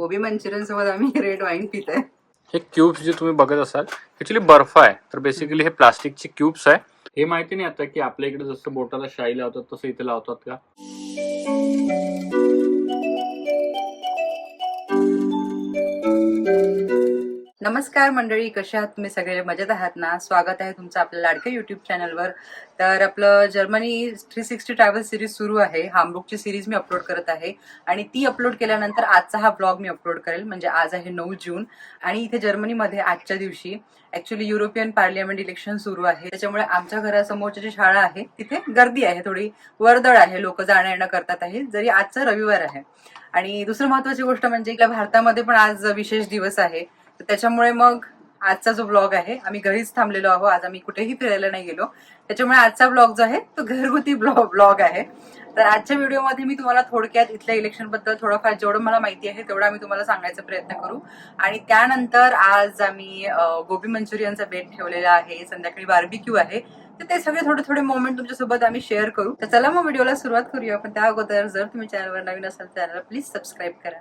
गोबी Manchurian सोबत आम्ही red wine पित आहे हे क्यूब्स जे तुम्ही बघत असाल ऍक्च्युली बर्फ आहे. तर बेसिकली हे प्लास्टिकचे क्यूब्स आहे. हे माहिती नाही आता की आपल्या इकडे जसं बोटाला शाई लावतात तसं इथे लावतात का? नमस्कार मंडळी कशा आहात? तुम्ही सगळे मजेत आहात ना? स्वागत आहे तुमचं आपल्या लाडक्या युट्यूब चॅनलवर तर आपलं Germany three sixty travel series सुरू आहे. हामबुकची सिरीज मी अपलोड करत आहे. आणि ती अपलोड केल्यानंतर आजचा हा ब्लॉग मी अपलोड करेल. म्हणजे आज आहे नऊ जून. आणि इथे जर्मनीमध्ये आजच्या दिवशी ऍक्च्युली युरोपियन पार्लियामेंट इलेक्शन सुरू आहे. त्याच्यामुळे आमच्या घरासमोरची जी शाळा आहे तिथे गर्दी आहे. थोडी वर्दळ आहे. लोक जाणं येणं करतात आहे. जरी आजचा रविवार आहे. आणि दुसरं महत्वाची गोष्ट म्हणजे इथल्या भारतामध्ये पण आज विशेष दिवस आहे. तर त्याच्यामुळे मग आजचा जो ब्लॉग आहे आम्ही घरीच थांबलेलो आहोत. आज आम्ही कुठेही फिरायला नाही गेलो. त्याच्यामुळे आजचा ब्लॉग जो आहे तो घरगुती ब्लॉग ब्लॉग आहे. तर आजच्या व्हिडिओमध्ये मी तुम्हाला थोडक्यात इथल्या इलेक्शनबद्दल थोडंफार जेवढं मला माहिती आहे तेवढं आम्ही तुम्हाला सांगायचा प्रयत्न करू. आणि त्यानंतर आज आम्ही गोबी मंचुरियनचा बेट ठेवलेला आहे. संध्याकाळी बार्बिक्यू आहे. तर ते सगळे थोडे थोडे मोमेंट तुमच्यासोबत आम्ही शेअर करू. तर चला मग व्हिडिओला सुरुवात करूया. पण त्या अगोदर जर तुम्ही चॅनलवर नवीन असाल चॅनलला प्लीज सबस्क्राईब करा.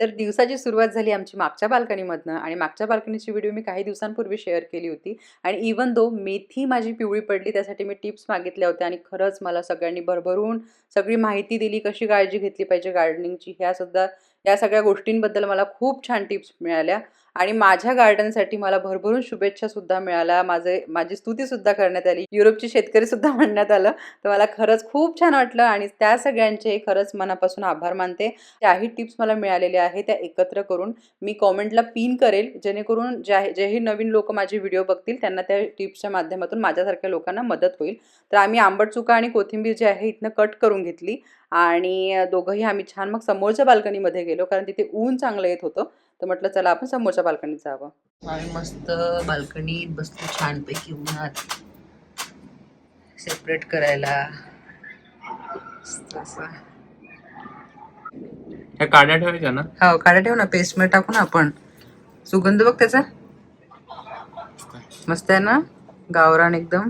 तर दिवसाची सुरुवात झाली आमची मागच्या बाल्कनीमधनं आणि मागच्या बाल्कनीची व्हिडिओ मी काही दिवसांपूर्वी शेअर केली होती. आणि इवन दो मेथी माझी पिवळी पडली त्यासाठी मी टिप्स मागितल्या होत्या आणि खरंच मला सगळ्यांनी भरभरून सगळी माहिती दिली कशी काळजी घेतली पाहिजे गार्डनिंगची ह्यासुद्धा या सगळ्या गोष्टींबद्दल मला खूप छान टिप्स मिळाल्या. आणि माझ्या गार्डनसाठी मला भरभरून शुभेच्छा सुद्धा मिळाल्या. माझे माझी स्तुती सुद्धा करण्यात आली. युरोपचे शेतकरी सुद्धा म्हणण्यात आलं. तर मला खरंच खूप छान वाटलं आणि त्या सगळ्यांचे खरंच मनापासून आभार मानते. त्याही टिप्स मला मिळालेल्या आहेत त्या एकत्र करून मी कॉमेंटला पिन करेल. जेणेकरून ज्या जेही नवीन लोक माझे व्हिडिओ बघतील त्यांना त्या टिप्सच्या माध्यमातून माझ्यासारख्या लोकांना मदत होईल. तर आम्ही आंबट चुका आणि कोथिंबीर जी आहे इथनं कट करून घेतली. आणि दोघंही आम्ही छान मग समोरच्या बाल्कनीमध्ये गेलो कारण तिथे ऊन चांगलं येत होतं. तर म्हटलं चला आपण समोरच्या बाल्कनीत जावं. मस्त बाल्कनीत बसतो छानपैकी उन्हात. सेपरेट करायला. ह्या काड्या ठेवायच्या ना? हो काढा ठेव ना. पेस्टमध्ये टाकू ना आपण. सुगंध बघ त्याचा. मस्त आहे ना? गावरान एकदम.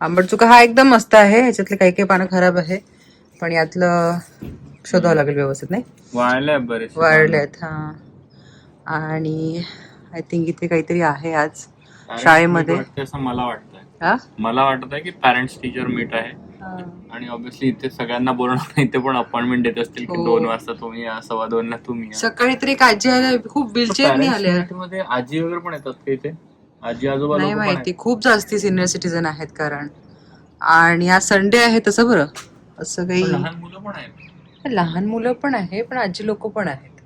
आंबट चुका. हा एकदम मस्त आहे. ह्याच्यातले काही काही पानं खराब आहे. पण यातलं शोधावं लागेल व्यवस्थित नाही? वाळल्या बरेच वाळले आहेत हा. आणि आय थिंक इथे काहीतरी आहे आज शाळेमध्ये. असं मला वाटतंय. हा? मला वाटत आहे की पॅरेंट्स टीचर मीट आहे. आणि ऑब्विसली इथे सगळ्यांना बोलणार इथे पण अपॉइंटमेंट देत असतील की हो. दोन वाजता तुम्ही या सव्वा दोन ला तुम्ही. सकाळी तरी आजी खूप आल्या meet मध्ये आजी वगैरे पण येतात का इथे? आजी आजोबा नाही माहिती. खूप जास्ती सिनियर सिटीजन आहेत कारण. आणि आज संडे आहे तसं बरं. असं. काही लहान मुलं पण आहेत. लहान मुलं पण आहे पण आजी लोक पण आहेत.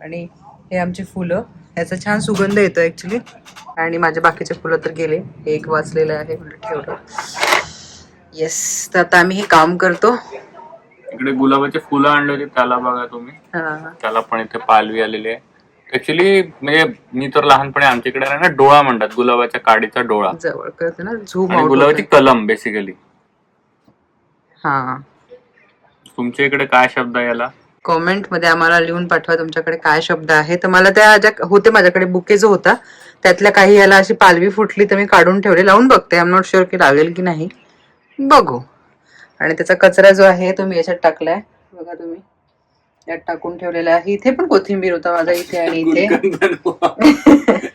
आणि हे आमची फुलं. ह्याचा छान सुगंध येतो ऍक्च्युली आणि माझे बाकीचे फुलं तर गेले. हे एक वाचलेलं आहे. ठेवलं. येस तर आता आम्ही हे काम करतो. इकडे गुलाबाचे फुलं आणले होते त्याला बघा तुम्ही. हा. त्याला पण इथे पालवी आलेली आहे. ऍक्च्युली म्हणजे मी तर लहानपणी आमच्या इकडे ना डोळा म्हणतात. गुलाबाच्या काडीचा डोळा. जवळ कळतं ना. झूम गुलाबाची कलम बेसिकली हा. तुमच्या इकडे काय शब्द आहे याला? कॉमेंटमध्ये आम्हाला लिहून पाठवा तुमच्याकडे काय शब्द आहे. तर मला त्या ज्या होते माझ्याकडे बुके जो होता त्यातल्या काही याला अशी पालवी फुटली तर मी काढून ठेवले. लावून बघते. आम नॉट शुअर की लागेल की नाही. बघू. आणि त्याचा कचरा जो आहे तो मी याच्यात टाकलाय. बघा तुम्ही. यात टाकून ठेवलेला आहे. इथे पण कोथिंबीर होता माझा इथे आणि इथे.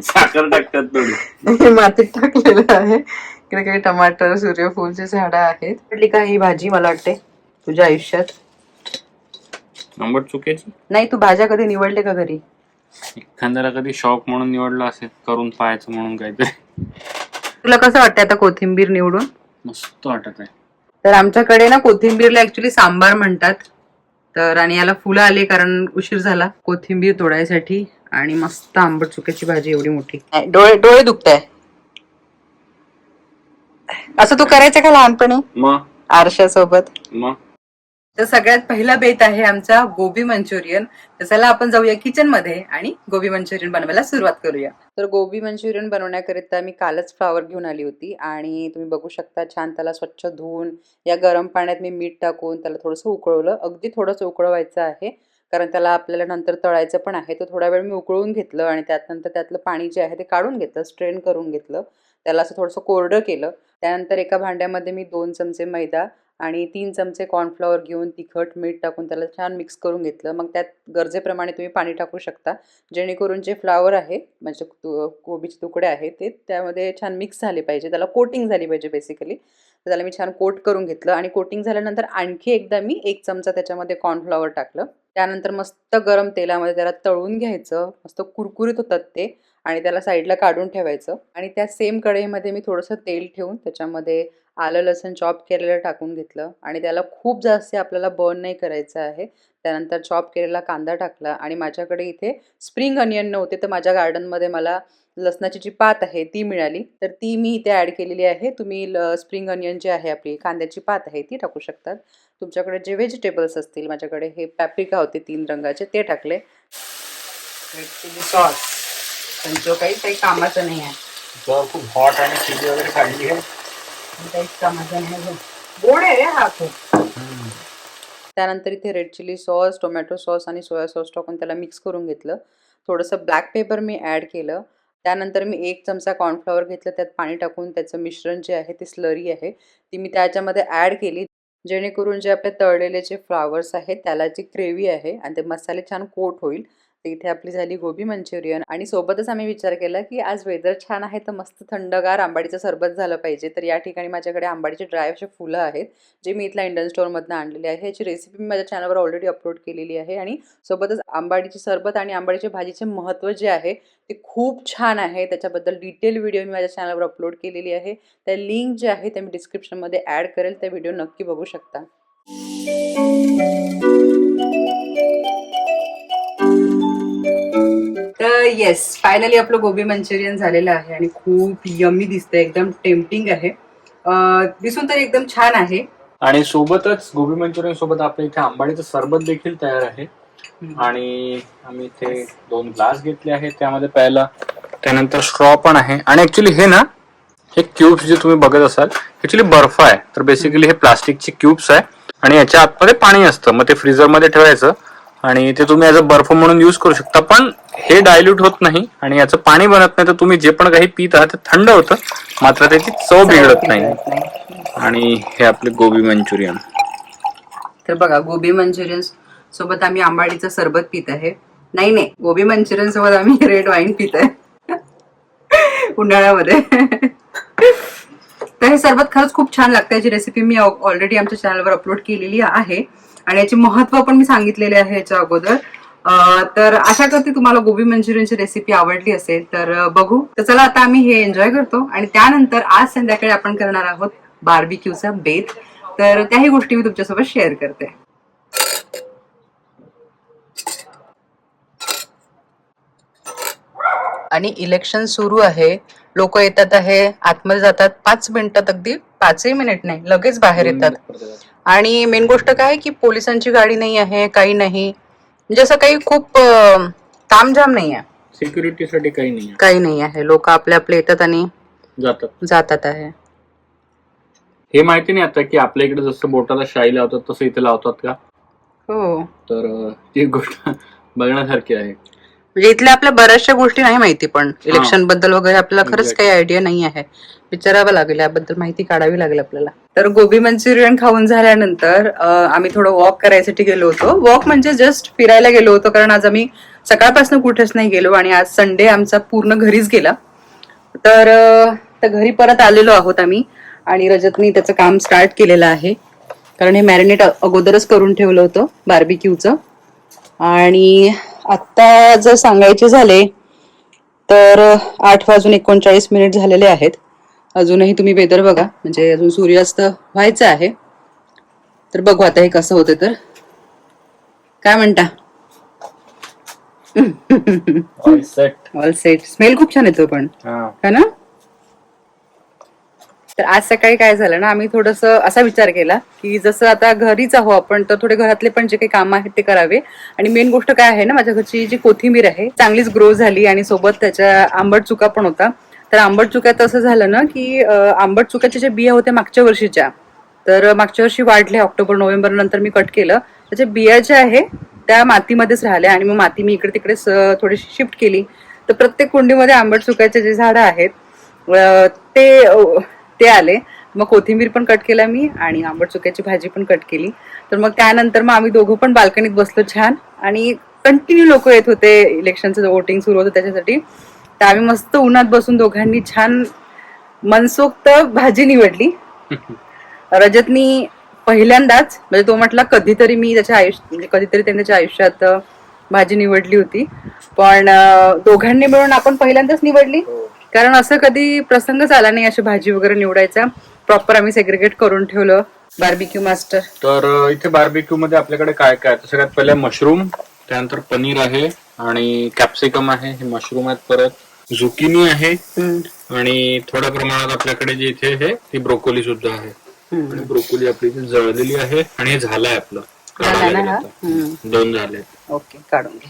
साखर टाकतात थोडी मातीत टाकलेलं आहे. इकडे काही टमाटर सूर्यफूलची झाडं आहेत. कुठली का ही भाजी मला वाटते तुझ्या आयुष्यात? नंबर चुकीची? नाही तू भाज्या कधी निवडले का घरी? एखाद्याला कधी शॉक म्हणून निवडला असेल करून पाहायचं म्हणून काहीतरी. तुला कसं वाटतं आता कोथिंबीर निवडून? मस्त वाटत आहे. तर आमच्याकडे ना कोथिंबीरला ऍक्च्युली सांबार म्हणतात. तर आणि याला फुलं आले कारण उशीर झाला. कोथिंबीर तोडायसाठी आणि मस्त आंबट चुक्याची भाजी एवढी मोठी. डोळे डोळे दुखताय. असं तू करायचं का लहानपणी? मग? आरशासोबत? मग? तर सगळ्यात पहिला बेत आहे आमचा गोबी मंचुरियन. तर चला आपण जाऊया किचनमध्ये आणि गोबी मंचुरियन बनवायला सुरुवात करूया. तर गोबी मंचुरियन बनवण्याकरिता मी कालच फ्लावर घेऊन आली होती आणि तुम्ही बघू शकता छान त्याला स्वच्छ धुवून या गरम पाण्यात मी मीठ टाकून त्याला थोडंसं उकळवलं. अगदी थोडंसं उकळवायचं आहे कारण त्याला आपल्याला नंतर तळायचं पण आहे. तर थोडा वेळ मी उकळून घेतलं आणि त्यात नंतर त्यातलं पाणी जे आहे ते काढून घेतलं स्ट्रेन करून घेतलं. त्याला असं थोडंसं कोरडं केलं. त्यानंतर एका भांड्यामध्ये मी दोन चमचे मैदा आणि तीन चमचे कॉर्नफ्लॉवर घेऊन तिखट मीठ टाकून त्याला छान मिक्स करून घेतलं. मग त्यात गरजेप्रमाणे तुम्ही पाणी टाकू शकता. जेणेकरून जे फ्लावर आहे म्हणजे तु- कोबीचे तुकडे आहेत ते त्यामध्ये छान मिक्स झाले पाहिजे. त्याला कोटिंग झाली पाहिजे बेसिकली तर त्याला मी छान कोट करून घेतलं आणि कोटिंग झाल्यानंतर आणखी एकदा मी एक चमचा त्याच्यामध्ये कॉर्नफ्लॉवर टाकलं. त्यानंतर मस्त गरम तेलामध्ये त्याला तळून घ्यायचं. मस्त कुरकुरीत होतात ते. आणि त्याला साईडला काढून ठेवायचं. आणि त्या सेम कढईमध्ये मी थोडंसं तेल ठेवून त्याच्यामध्ये आलं लसूण चॉप केलेलं टाकून घेतलं. आणि त्याला खूप जास्त आपल्याला बर्न नाही करायचं आहे. त्यानंतर चॉप केलेला कांदा टाकला आणि माझ्याकडे इथे स्प्रिंग अनियन नव्हते तर माझ्या गार्डनमध्ये मला लसणाची जी पात आहे ती मिळाली. तर ती मी इथे ॲड केलेली आहे. तुम्ही ल स्प्रिंग अनियन जी आहे आपली कांद्याची पात आहे ती टाकू शकतात. तुमच्याकडे जे व्हेजिटेबल्स असतील माझ्याकडे हे पॅप्रिका होते तीन रंगाचे ते टाकले. सॉस पण जो काही काही कामाचं नाही आहे. खूप हॉट आणि चिली वगैरे काढली आहे. काहीच कामाचं नाही आहे. गोड आहे रे हा खूप. त्यानंतर इथे red chili sauce tomato sauce आणि सोया सॉस टाकून त्याला मिक्स करून घेतलं. थोडंसं ब्लॅक पेपर मी ॲड केलं. त्यानंतर मी एक चमचा कॉर्नफ्लॉवर घेतलं. त्यात पाणी टाकून त्याचं मिश्रण जे आहे ती स्लरी आहे. ती मी त्याच्यामध्ये ॲड केली. जेणेकरून जे आपले तळलेले जे फ्लावर्स आहेत त्याला जी ग्रेव्ही आहे आणि ते मसाले छान कोट होईल. तर इथे आपली झाली गोबी मंचुरियन आणि सोबतच आम्ही विचार केला की आज वेदर छान आहे तर मस्त थंडगार आंबाडीचं सरबत झालं पाहिजे. तर या ठिकाणी माझ्याकडे आंबाडीचे ड्राय असे फुलं आहेत जे मी इथल्या इंडियन स्टोअरमधनं आणलेले आहे. याची रेसिपी मी माझ्या चॅनलवर ऑलरेडी अपलोड केलेली आहे आणि सोबतच आंबाडीची सरबत आणि आंबाडीच्या भाजीचे महत्त्व जे आहे ते खूप छान आहे. त्याच्याबद्दल डिटेल व्हिडिओ मी माझ्या चॅनलवर अपलोड केलेली आहे. त्या लिंक जे आहे ते मी डिस्क्रिप्शनमध्ये ॲड करेल. त्या व्हिडिओ नक्की बघू शकता. येस फायनली आपलं गोबी मंचुरियन झालेलं आहे आणि खूप यमी दिसतंय एकदम टेम्पटिंग आहे. अं, दिसून तर एकदम छान आहे. आणि सोबतच गोबी मंचुरियन सोबत आपल्या इथे आंबाडीचं सरबत देखील तयार आहे. आणि आम्ही इथे दोन ग्लास घेतले आहेत. त्यामध्ये प्यायला त्यानंतर स्ट्रॉ पण आहे. आणि ऍक्च्युली हे ना हे क्यूब्स जे तुम्ही बघत असाल ऍक्च्युली बर्फ आहे. तर बेसिकली हे प्लास्टिकचे क्यूब्स आहे. आणि याच्या आतमध्ये पाणी असतं. मग ते फ्रीजरमध्ये ठेवायचं. आणि ते तुम्ही ॲज अ बर्फ म्हणून युज करू शकता पण हे डायल्यूट होत नाही आणि याचं पाणी बनत नाही. तर तुम्ही जे पण काही पित आहात ते थंड होतं. मात्र त्याची चव बिघडत नाही. आणि हे आपले गोबी मंचुरियन. तर बघा गोबी मंचुरियन सोबत आम्ही आंबाडीचं सरबत पित आहे. नाही नाही गोबी मंचुरियन सोबत आम्ही रेड वाईन पित आहे. उन्हाळ्यामध्ये. तर हे सर्वात खरंच खूप छान लागतं याची रेसिपी मी ऑलरेडी आमच्या चॅनलवर अपलोड केलेली आहे. आणि याचे महत्त्व पण मी सांगितलेले आहे याच्या अगोदर. तर आशा करते तुम्हाला गोबी मंचुरियनची रेसिपी आवडली असेल तर बघू. तर चला आता आम्ही हे एन्जॉय करतो. आणि त्यानंतर आज संध्याकाळी आपण करणार आहोत बार्बिक्यूचा बेत. तर त्याही गोष्टी मी तुमच्यासोबत शेअर करते. आणि इलेक्शन सुरू आहे. लोक येतात आहे आतमध्ये जातात पाच मिनिटात अगदी पाचही मिनिट नाही लगेच बाहेर येतात. आणि मेन गोष्ट काय की पोलिसांची गाडी नाही आहे काही नाही. म्हणजे असं काही खूप तामझाम नाही आहे. सिक्युरिटीसाठी काही नाही काही नाही आहे. लोक आपले आपले येतात आणि जातात. जातात आहे. हे माहिती नाही आता की आपल्या इकडे जसं बोटाला शाई लावतात तसं इथे लावतात का? हो. तर ती गोष्ट बघण्यासारखी आहे. म्हणजे इथल्या आपल्या बऱ्याचशा गोष्टी नाही माहिती पण इलेक्शनबद्दल वगैरे आपल्याला खरंच. काही आयडिया नाही आहे. विचारावं लागेल याबद्दल माहिती काढावी लागेल आपल्याला. तर गोबी मंचुरियन खाऊन झाल्यानंतर आम्ही थोडं वॉक करायसाठी गेलो होतो. वॉक म्हणजे जस्ट फिरायला गेलो होतो कारण आज आम्ही सकाळपासून कुठेच नाही गेलो आणि आज संडे आमचा पूर्ण घरीच गेला. तर घरी परत आलेलो आहोत आम्ही आणि रजतनी त्याचं काम स्टार्ट केलेलं आहे. कारण हे मॅरिनेट अगोदरच करून ठेवलं होतं बार्बिक्यूचं आणि आत्ता जर सांगायचे झाले तर आठ वाजून एकोणचाळीस मिनिट झालेले आहेत. अजूनही तुम्ही वेदर बघा. म्हणजे अजून सूर्यास्त व्हायचं आहे. तर बघू आता हे कसं होतं तर. काय म्हणता? सेट ऑल सेट स्मेल खूप छान येतो पण. है ना? तर आज सकाळी काय झालं ना आम्ही थोडस असा विचार केला की जसं आता घरीच आहो आपण तर थोडे घरातले पण जे काही कामं आहेत ते करावे. आणि मेन गोष्ट काय आहे ना माझ्या घरची जी कोथिंबीर आहे चांगलीच ग्रो झाली आणि सोबत त्याच्या आंबट चुका पण होता. तर आंबट चुक्यात असं झालं ना की आंबट चुक्याच्या ज्या बिया होत्या मागच्या वर्षीच्या तर मागच्या वर्षी वाढल्या ऑक्टोबर नोव्हेंबर नंतर मी कट केलं. त्याच्या बिया ज्या आहे त्या मातीमध्येच राहिल्या आणि मग माती मी इकडे तिकडे थोडीशी शिफ्ट केली. तर प्रत्येक कुंडीमध्ये आंबट चुक्याचे जे झाडं आहेत ते ते आले. मग कोथिंबीर पण कट केला मी आणि आंबट चुक्याची भाजी पण कट केली. तर मग त्यानंतर मग आम्ही दोघं पण बाल्कनीत बसलो छान आणि कंटिन्यू लोक येत होते. इलेक्शनचं वोटिंग सुरू होतं त्याच्यासाठी. तर आम्ही मस्त उन्हात बसून दोघांनी छान मनसोक्त भाजी निवडली. रजतनी पहिल्यांदाच म्हणजे तो म्हटला कधीतरी मी त्याच्या आयुष्य म्हणजे कधीतरी त्यांनी त्याच्या आयुष्यात भाजी निवडली होती. पण दोघांनी मिळून आपण पहिल्यांदाच निवडली. कारण असं कधी प्रसंगच आला नाही अशी भाजी वगैरे निवडायचा. प्रॉपर आम्ही सेग्रिगेट करून ठेवलं. बार्बिक्यू मास्टर तर इथे बार्बिक्यू मध्ये आपल्याकडे काय काय? आहे? तर सगळ्यात पहिले मशरूम त्यानंतर पनीर आहे आणि कॅप्सिकम आहे. हे मशरूम आहेत परत. झुकिनी आहे. आणि थोड्या प्रमाणात आपल्याकडे जे इथे आहे ती ब्रोकोली सुद्धा आहे. आणि ब्रोकोली आपली इथे जळलेली आहे आणि हे झालंय आपलं. झाला ना? हा? दोन झाले ओके काढून घे.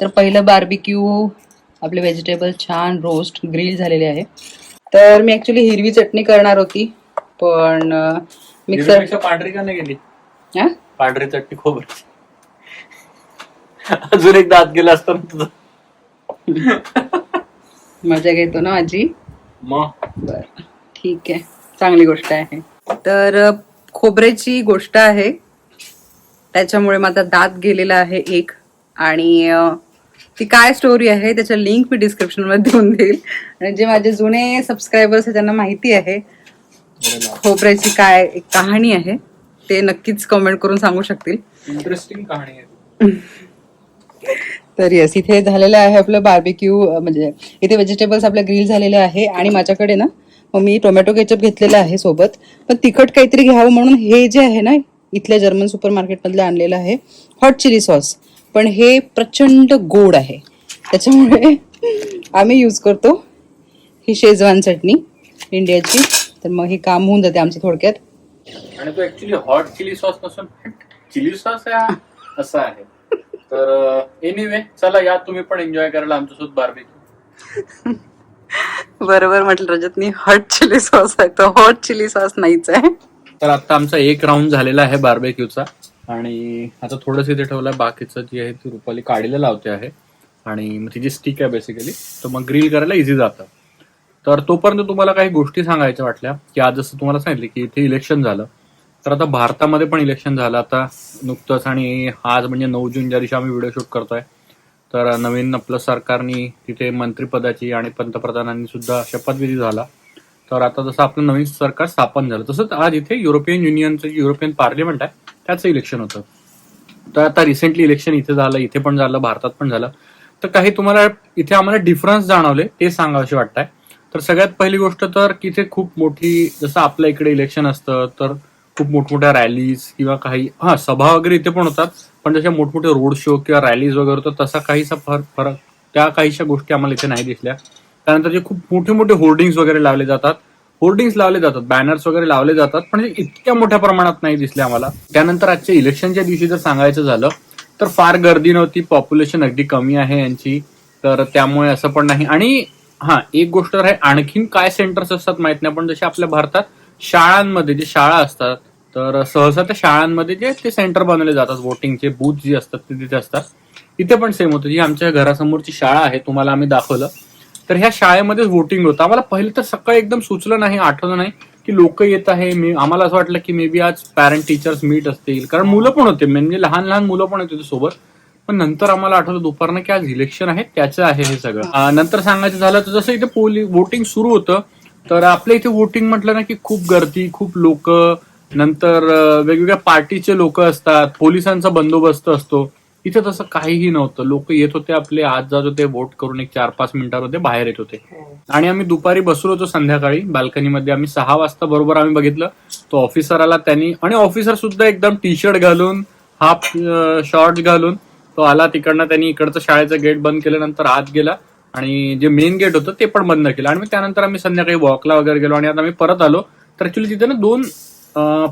तर पहिलं बार्बिक्यू आपले व्हेजिटेबल छान रोस्ट ग्रिल झालेले आहे. तर मी ऍक्च्युली हिरवी चटणी करणार होती पण मिक्सर पांढरी का नाही गेली? पांढरी चटणी खोबरी अजून एकदा आत गेला असता ना तुझं. मजा घेतो ना मग बर ठीक आहे. चांगली गोष्ट आहे. तर अ, खोबऱ्याची गोष्ट आहे. त्याच्यामुळे माझा दात गेलेला आहे एक. आणि अ, ती काय स्टोरी आहे त्याच्या लिंक मी डिस्क्रिप्शनमध्ये देऊन देईल. आणि जे माझे जुने सबस्क्रायबर्स आहेत त्यांना माहिती आहे. खोबऱ्याची काय एक कहाणी आहे ते नक्कीच कमेंट करून सांगू शकतील. इंटरेस्टिंग कहाणी आहे तर येस इथे झालेलं आहे आपलं बार्बिक्यू म्हणजे इथे व्हेजिटेबल्स आपले ग्रिल झालेले आहे आणि माझ्याकडे ना मग मी टोमॅटो केचप घेतलेलं आहे सोबत. पण तिखट काहीतरी घ्यावं म्हणून हे जे आहे ना इथल्या जर्मन सुपर मार्केटमधलं आणलेलं आहे. हॉट चिली सॉस पण हे प्रचंड गोड आहे. त्याच्यामुळे आम्ही यूज करतो ही शेजवान चटणी इंडियाची. तर मग हे काम होऊन जाते आमचं थोडक्यात. आणि तो ऍक्च्युली हॉट चिली सॉस नसून चिली सॉस हा असा आहे. तर एनिवे चला या तुम्ही पण एन्जॉय करायला आमच्यासोबत बार्बिक्यू बरोबर म्हटलं रजतनी हॉट चिली सॉस आहे तो हॉट चिली सॉस नाहीच आहे. तर आता आमचा एक राऊंड झालेला आहे बार्बेक्यूचा आणि आता थोडस इथे ठेवलंय बाकीचं जी आहे ती रुपाली काढीला लावते आहे. आणि मग तिची स्टिक आहे बेसिकली तर मग ग्रिल करायला इझी जातं. तर तोपर्यंत तुम्हाला काही गोष्टी सांगायच्या वाटल्या की आज जसं तुम्हाला सांगितलं की इथे इलेक्शन झालं. तर आता भारतामध्ये पण इलेक्शन झालं. आता नुकतंच आणि आज म्हणजे नऊ जून ज्या दिवशी आम्ही व्हिडिओ शूट करतोय तर नवीन आपलं सरकारनी तिथे मंत्रिपदाची आणि पंतप्रधानांनी सुद्धा शपथविधी झाला. तर आता जसं आपलं नवीन सरकार स्थापन झालं तसंच आज इथे युरोपियन युनियनचं युरोपियन पार्लिमेंट आहे. त्याचं इलेक्शन होतं. तर आता रिसेंटली इलेक्शन इथे झालं इथे पण झालं भारतात पण झालं. तर काही तुम्हाला इथे आम्हाला डिफरन्स जाणवले ते सांगावसे वाटतंय. तर सगळ्यात पहिली गोष्ट तर की इथे खूप मोठी जसं आपल्या इकडे इलेक्शन असतं तर खूप मोठमोठ्या रॅलीज किंवा काही हा सभा वगैरे इथे पण होतात. पण जशा मोठमोठे रोड शो किंवा रॅलीज वगैरे होतात तसा काहीसा फरक फरक त्या काहीशा गोष्टी आम्हाला इथे नाही दिसल्या. त्यानंतर जे खूप मोठे मोठे होर्डिंग्स वगैरे लावले जातात होर्डिंग्स लावले जातात बॅनर्स वगैरे लावले जातात पण इतक्या मोठ्या प्रमाणात नाही दिसले आम्हाला. त्यानंतर आजच्या इलेक्शनच्या दिवशी जर सांगायचं झालं तर फार गर्दी नव्हती पॉप्युलेशन अगदी कमी आहे यांची तर त्यामुळे असं पण नाही. आणि हा एक गोष्ट आहे आणखीन काय सेंटर्स असतात माहीत नाही पण जसे आपल्या भारतात शाळांमध्ये जे शाळा असतात तर सहसा त्या शाळांमध्ये जे ते सेंटर बनवले जातात वोटिंगचे बूथ जे असतात ते तिथे असतात. इथे पण सेम होतं. जी आमच्या घरासमोरची शाळा आहे तुम्हाला आम्ही दाखवलं तर ह्या शाळेमध्ये वोटिंग होतं. आम्हाला पहिलं तर सकाळी एकदम सुचलं नाही आठवलं नाही की लोक येत आहे. मी आम्हाला असं वाटलं की मे बी आज पॅरेंट टीचर्स मीट असतील. कारण मुलं पण होते. म्हणजे लहान लहान मुलं पण होते सोबत. पण नंतर आम्हाला आठवलं दुपारनं की आज इलेक्शन आहे. त्याचं आहे हे सगळं. नंतर सांगायचं झालं तर जसं इथे पोलिंग वोटिंग सुरू होतं तर आपल्या इथे वोटिंग म्हटलं ना की खूप गर्दी खूप लोक नंतर वेगवेगळ्या पार्टीचे लोक असतात. पोलिसांचा बंदोबस्त असतो. इथे तसं काहीही नव्हतं. लोक येत होते आपले आज जात होते वोट करून एक चार पाच मिनिटांमध्ये बाहेर येत होते. आणि आम्ही दुपारी बसलो होतो संध्याकाळी बाल्कनीमध्ये. आम्ही सहा वाजता बरोबर आम्ही बघितलं. तो ऑफिसर आला त्यांनी. आणि ऑफिसर सुद्धा एकदम टी शर्ट घालून हाफ शॉर्ट्स घालून तो आला तिकडनं त्यांनी इकडचं शाळेचं गेट बंद केलं नंतर आत गेला. आणि जे मेन गेट होतं ते पण बंद केलं. आणि मग त्यानंतर आम्ही संध्याकाळी वॉकला वगैरे गेलो आणि आता आम्ही परत आलो. तर ऍक्च्युली तिथे ना दोन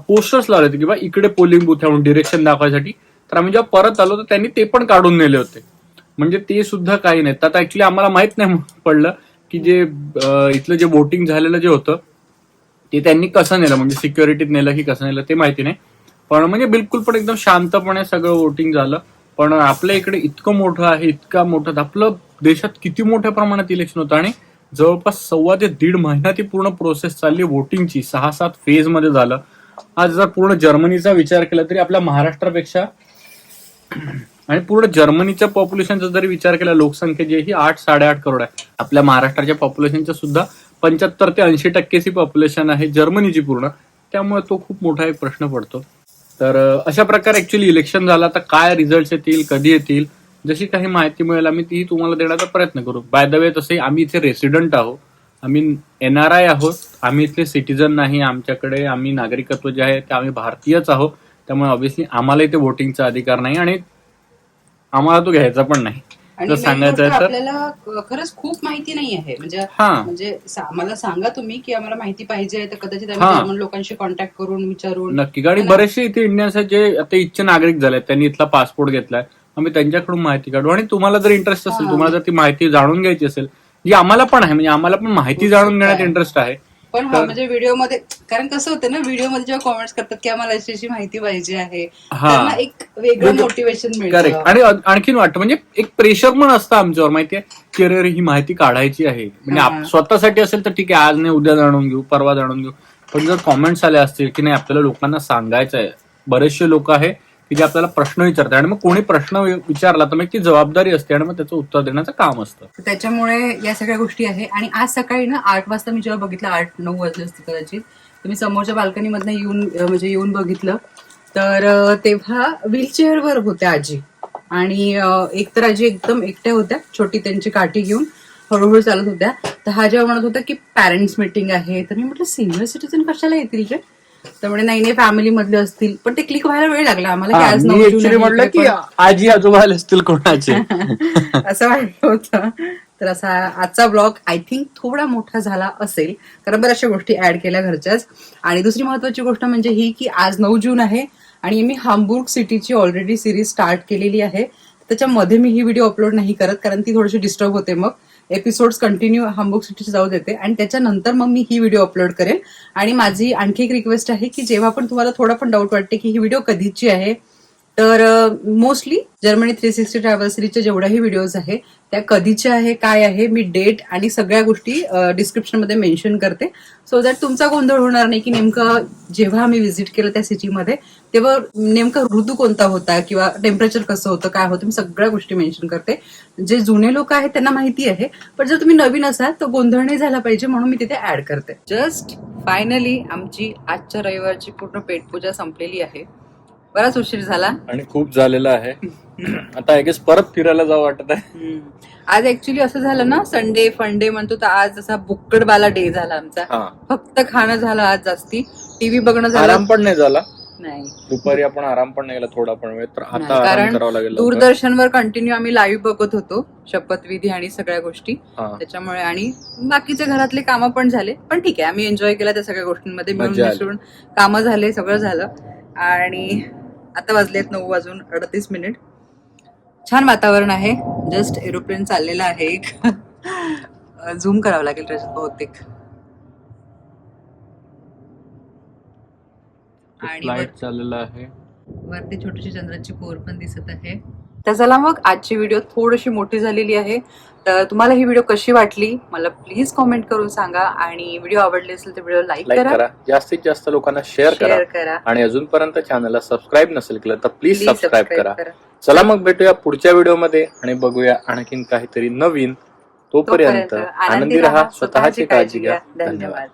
पोस्टर्स लावले होते की बा इकडे पोलिंग बूथ आहे म्हणून डिरेक्शन दाखवायसाठी. तर आम्ही जेव्हा परत आलो तर त्यांनी ते पण काढून नेले होते. म्हणजे ते सुद्धा काही नाही. आता ऍक्च्युली आम्हाला माहीत नाही पडलं की जे इथलं जे वोटिंग झालेलं जे होतं ते त्यांनी कसं नेलं? म्हणजे सिक्युरिटीत नेलं की कसं नेलं ते माहिती नाही. पण म्हणजे बिलकुल पण एकदम शांतपणे सगळं वोटिंग झालं. पण आपल्या इकडे इतकं मोठं आहे इतका मोठं आपलं देशात किती मोठ्या प्रमाणात इलेक्शन होतं? आणि जवळपास सव्वा ते दीड महिना ती पूर्ण प्रोसेस चालली वोटिंगची सहा सात फेजमध्ये झालं. आज जर पूर्ण जर्मनीचा विचार केला तरी आपल्या महाराष्ट्रापेक्षा आणि पूर्ण जर्मनीच्या पॉप्युलेशनचा जरी विचार केला लोकसंख्या जी ही आठ साडेआठ करोड आहे. आपल्या महाराष्ट्राच्या पॉप्युलेशनच्या सुद्धा पंच्याहत्तर ते ऐंशी टक्केची पॉप्युलेशन आहे जर्मनीची पूर्ण. त्यामुळे तो खूप मोठा एक प्रश्न पडतो. तर अशा प्रकारे ऍक्च्युली इलेक्शन झाला तर काय रिझल्ट येतील कधी येतील जशी काही माहिती मिळेल आम्ही ती तुम्हाला देण्याचा प्रयत्न करू. बाय द वे तसे आम्ही इथे रेसिडेंट आहोत. आम्ही एन आर आय आहोत. आम्ही इथले सिटीजन नाही आमच्याकडे. आम्ही नागरिकत्व जे आहे ते आम्ही भारतीयच आहोत. त्यामुळे ऑब्व्हियसली आम्हाला इथे वोटिंगचा अधिकार नाही आणि आम्हाला तो घ्यायचा पण नाही. आणि सांगायचं तर आपल्याला खरंच खूप माहिती नाही आहे. म्हणजे हा. म्हणजे आम्हाला सांगा तुम्ही की आम्हाला माहिती पाहिजे तर कदाचित हा. आम्ही लोकांशी कॉन्टॅक्ट करून विचारून नक्की. आणि मला- बरेचसे इथे इंडियन्स आहेत जे आता इच्छा नागरिक झाले त्यांनी इथला पासपोर्ट घेतलाय. आम्ही त्यांच्याकडून माहिती काढू. आणि तुम्हाला जर इंटरेस्ट असेल हा. तुम्हाला जर ती माहिती जाणून घ्यायची असेल जी आम्हाला पण आहे म्हणजे आम्हाला पण माहिती जाणून घेण्यात. इंटरेस्ट आहे पण हा म्हणजे व्हिडिओमध्ये कारण कसं होतं ना व्हिडिओमध्ये जेव्हा कॉमेंट्स करतात की आम्हाला अशी अशी माहिती पाहिजे आहे हा. त्यांना एक वेगळं मोटिवेशन करेक्ट मिळतं. आणि अ- आणखीन वाटतं म्हणजे एक प्रेशर पण असतं आमच्यावर माहितीये की अरे अरे ही माहिती काढायची आहे. म्हणजे आप-. स्वतःसाठी असेल तर ठीक आहे आज नाही उद्या जाणून घेऊ परवा जाणून घेऊ. पण जर कॉमेंट्स आले असतील की नाही आपल्याला लोकांना सांगायचं आहे बरेचसे लोक आहे की जे आपल्याला प्रश्न विचारतात आणि मग कोणी प्रश्न विचारला तर मग ती जबाबदारी असते आणि मग त्याचं उत्तर देण्याचं काम असतं. तर त्याच्यामुळे या सगळ्या गोष्टी आहे. आणि आज सकाळी ना आठ वाजता मी जेव्हा बघितलं आठ नऊ वाजले असते कदाचित तर मी समोरच्या बाल्कनीमधनं येऊन म्हणजे येऊन बघितलं. तर तेव्हा व्हीलचेअरवर होत्या आजी. आणि एकतर एक तर आजी एकदम एकट्या होत्या छोटी त्यांची काठी घेऊन हळूहळू चालत होत्या. तर हा जेव्हा म्हणत होता की पॅरेंट्स मिटिंग आहे तर मी म्हटलं सिनियर सिटीजन कशाला येतील जे म्हणे नाही नाही फॅमिली मधले असतील. पण ते क्लिक व्हायला वेळ लागला. आम्हाला की आज मी ऍक्च्युली म्हटलं की आजोबा असतील कोणाचे? असं वाटलं होतं. तर असा आजचा ब्लॉग आय थिंक थोडा मोठा झाला असेल. कारण बऱ्याचशा गोष्टी ऍड केल्या घरच्याच. आणि दुसरी महत्वाची गोष्ट म्हणजे ही की आज नऊ जून आहे आणि मी हामबुर्ग सिटीची ऑलरेडी सिरीज स्टार्ट केलेली आहे. त्याच्यामध्ये मी ही व्हिडिओ अपलोड नाही करत कारण ती थोडीशी डिस्टर्ब होते मग. एपिसोड्स कंटिन्यू हामबुर्ग सिटीचे जाऊ देते. आणि त्याच्यानंतर मग मी ही व्हिडिओ अपलोड करेल. आणि माझी आणखी एक रिक्वेस्ट आहे की जेव्हा पण तुम्हाला थोडा पण डाऊट वाटते की ही व्हिडिओ कधीची आहे तर mostly Germany three sixty travel जेवढ्याही videos आहे त्या कधीचे आहे काय आहे मी डेट आणि सगळ्या गोष्टी डिस्क्रिप्शनमध्ये मेन्शन करते. सो दॅट तुमचा गोंधळ होणार नाही की नेमकं जेव्हा आम्ही व्हिजिट केलं त्या सिटीमध्ये तेव्हा नेमका ऋतू कोणता होता किंवा टेम्परेचर कसं होतं काय होतं मी सगळ्या गोष्टी मेन्शन करते. जे जुने लोक आहेत त्यांना माहिती आहे पण जर तुम्ही नवीन असाल तर गोंधळ नाही झाला पाहिजे म्हणून मी तिथे ऍड करते. जस्ट फायनली आमची आजच्या रविवारची पूर्ण पेटपूजा संपलेली आहे. बराच उशीर झाला. आणि खूप झालेलं आहे. आता आय गेस परत फिरायला जावं वाटत आहे. आज ऍक्च्युली असं झालं ना संडे फंडे म्हणतो तर आज असा बुक्कडबाला डे झाला आमचा. फक्त खाणं झालं आज जास्ती. टीव्ही बघणं झालं. पण नाही झाला. नाही. दुपारी आपण आराम पण नाही केला थोडा पण वेळ तर नाही, आता आराम कारण करावा लागेल लवकर. दूरदर्शनवर कंटिन्यू आम्ही लाईव्ह बघत होतो शपथविधी आणि सगळ्या गोष्टी. हा. त्याच्यामुळे आणि बाकीचे घरातले कामं पण झाले. पण ठीक आहे आम्ही एन्जॉय केला त्या सगळ्या गोष्टींमध्ये. मिळून मजा आली. मिसळून कामं झाले सगळं झालं. आणि आता वाजलेत नऊ वाजून अडतीस मिनिट. छान वातावरण आहे. जस्ट एरोप्लेन चाललेला आहे एक. झूम करावं लागेल त्याच्यात बहुतेक. फ्लाईट चाललेला आहे. वरती छोटीशी चंद्राची कोर पण दिसत आहे. तर चला मग आजची व्हिडिओ थोडीशी मोठी झालेली आहे. तर तुम्हाला ही व्हिडिओ कशी वाटली मला प्लीज कॉमेंट करून सांगा. आणि व्हिडिओ आवडली असेल तर व्हिडिओ लाईक करा. करा. जास्तीत जास्त लोकांना शेअर करा. शेअर करा. आणि अजूनपर्यंत चॅनलला सबस्क्राईब नसेल केलं तर प्लीज सबस्क्राईब सबस्क्राईब करा. करा. चला मग भेटूया पुढच्या व्हिडिओमध्ये आणि बघूया आणखीन काहीतरी नवीन. तोपर्यंत आनंदी राहा स्वतःची काळजी घ्या. धन्यवाद.